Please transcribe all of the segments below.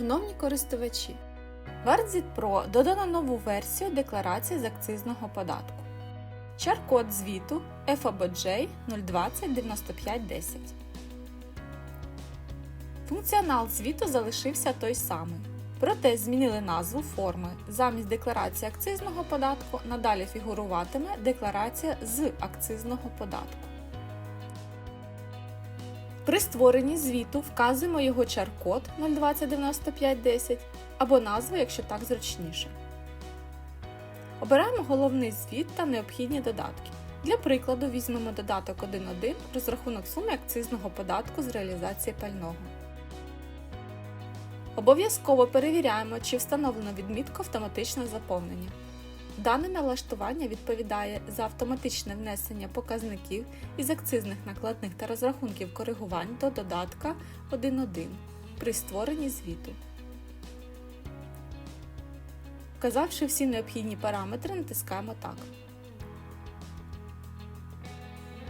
Шановні користувачі, WordZit Pro додано нову версію декларації з акцизного податку. Чар-код звіту FABJ 020 95 10. Функціонал звіту залишився той самий. Проте змінили назву форми. Замість декларації акцизного податку надалі фігуруватиме декларація з акцизного податку. При створенні звіту вказуємо його чар-код 0209510 або назву, якщо так зручніше. Обираємо головний звіт та необхідні додатки. Для прикладу візьмемо додаток 1.1 розрахунок суми акцизного податку з реалізації пального. Обов'язково перевіряємо, чи встановлено відмітку автоматичне заповнення. Дане налаштування відповідає за автоматичне внесення показників із акцизних накладних та розрахунків коригувань до додатка 1.1 при створенні звіту. Вказавши всі необхідні параметри, натискаємо Так.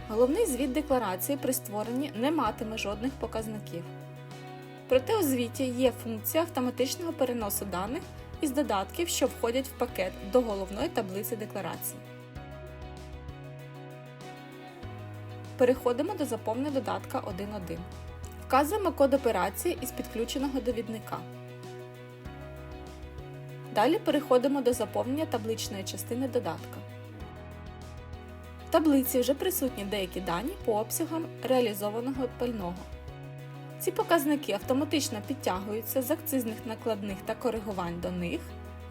Головний звіт декларації при створенні не матиме жодних показників. Проте у звіті є функція автоматичного переносу даних із додатків, що входять в пакет до головної таблиці декларації. Переходимо до заповнення додатка 1.1. Вказуємо код операції із підключеного довідника. Далі переходимо до заповнення табличної частини додатка. В таблиці вже присутні деякі дані по обсягам реалізованого пального. Ці показники автоматично підтягуються з акцизних накладних та коригувань до них,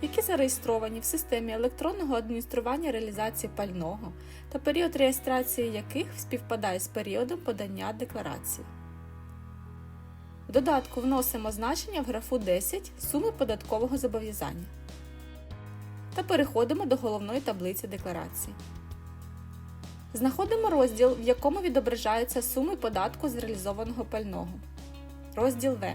які зареєстровані в системі електронного адміністрування реалізації пального та період реєстрації яких співпадає з періодом подання декларації. В додатку вносимо значення в графу 10 суми податкового зобов'язання та переходимо до головної таблиці декларації. Знаходимо розділ, в якому відображаються суми податку з реалізованого пального. Розділ В.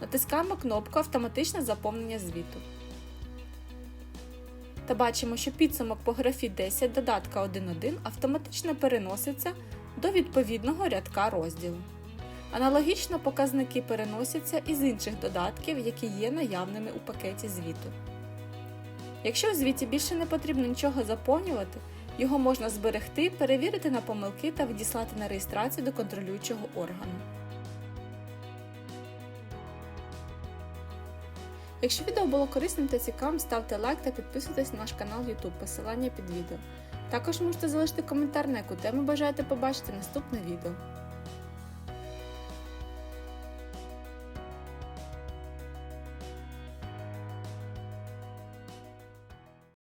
Натискаємо кнопку Автоматичне заповнення звіту. Та бачимо, що підсумок по графі 10 додатка 1.1 автоматично переноситься до відповідного рядка розділу. Аналогічно показники переносяться із інших додатків, які є наявними у пакеті звіту. Якщо у звіті більше не потрібно нічого заповнювати, його можна зберегти, перевірити на помилки та відіслати на реєстрацію до контролюючого органу. Якщо відео було корисним та цікавим, ставте лайк та підписуйтесь на наш канал YouTube, посилання під відео. Також можете залишити коментар, на яку тему бажаєте побачити наступне відео.